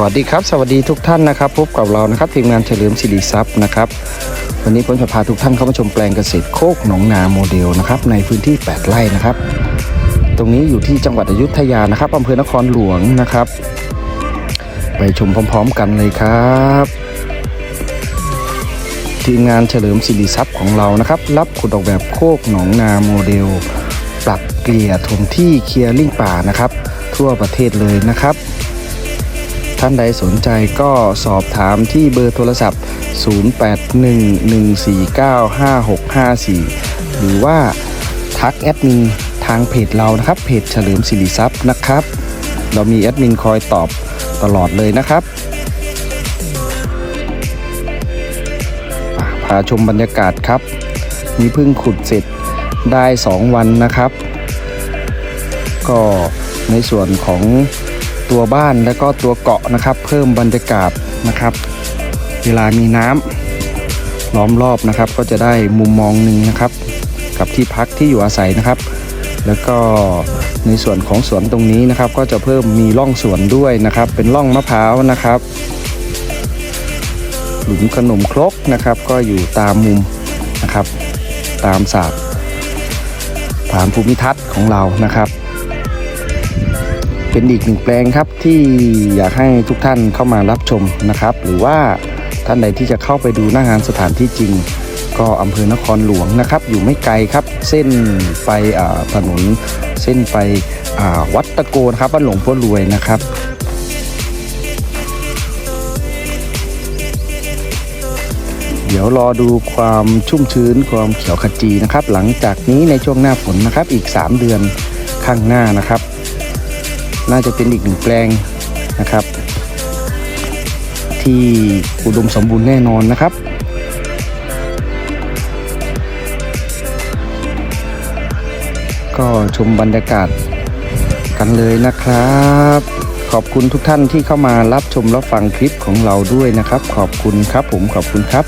วัสดีครับ สวัสดีทุกท่านนะครับ พบกับเรานะครับทีมงานเฉลิมสิริทรัพย์นะครับ วันนี้ผมจะพาทุกท่านเข้ามาชมแปลงเกษตรโคกหนองนาโมเดลนะครับในพื้นที่ 8 ไร่นะครับ ตรงนี้อยู่ที่จังหวัดอยุธยานะครับอำเภอนครหลวงนะครับ ไปชมพร้อม ๆ กันเลยครับทีมงานเฉลิมสิริทรัพย์ของเรานะครับ รับขุดออกแบบโคกหนองนาโมเดล ปรับเกลี่ยถมที่เคลียร์ลิงป่านะครับ ทั่วประเทศเลยนะครับ ท่านใดสนใจก็สอบถามที่เบอร์โทรศัพท์ 0811495654 หรือว่าทักแอดมินทางเพจเรานะครับ เพจเฉลิมสิริทรัพย์นะครับ เรามีแอดมินคอยตอบตลอดเลยนะครับพาชมบรรยากาศครับ นี่เพิ่งขุดเสร็จได้ 2 วันนะครับ ก็ในส่วนของ ตัวบ้านและก็ตัวเกาะนะครับ เพิ่มบรรยากาศนะครับ เวลามีน้ำล้อมรอบนะครับ ก็จะได้มุมมองหนึ่งนะครับ กับที่พักที่อยู่อาศัยนะครับ แล้วก็ในส่วนของสวนตรงนี้นะครับ ก็จะเพิ่มมีร่องสวนด้วยนะครับ เป็นร่องมะพร้าวนะครับ หลุมขนมครกนะครับ ก็อยู่ตามมุมนะครับ ตามศาสตร์ฐานภูมิทัศน์ของเรานะครับ เป็นอีกหนึ่งแปลงครับที่อยากให้ทุกท่านเข้ามารับชมนะครับ หรือว่าท่านใดที่จะเข้าไปดูหน้างานสถานที่จริง ก็อำเภอนครหลวงนะครับ อยู่ไม่ไกลครับ เส้นไปถนนเส้นไปวัดตะโกนะครับบ้านหลวงพ่อรวยนะครับเดี๋ยวรอดูความชุ่มชื้นความเขียวขจีนะครับ หลังจากนี้ในช่วงหน้าฝนนะครับอีก 3 เดือนข้างหน้านะครับ น่าจะเป็นอีกหนึ่งแปลงนะครับ ที่อุดมสมบูรณ์แน่นอนนะครับก็ชมบรรยากาศกันเลยนะครับ ขอบคุณทุกท่านที่เข้ามารับชมรับฟังคลิปของเราด้วยนะครับ ขอบคุณครับผมขอบคุณครับ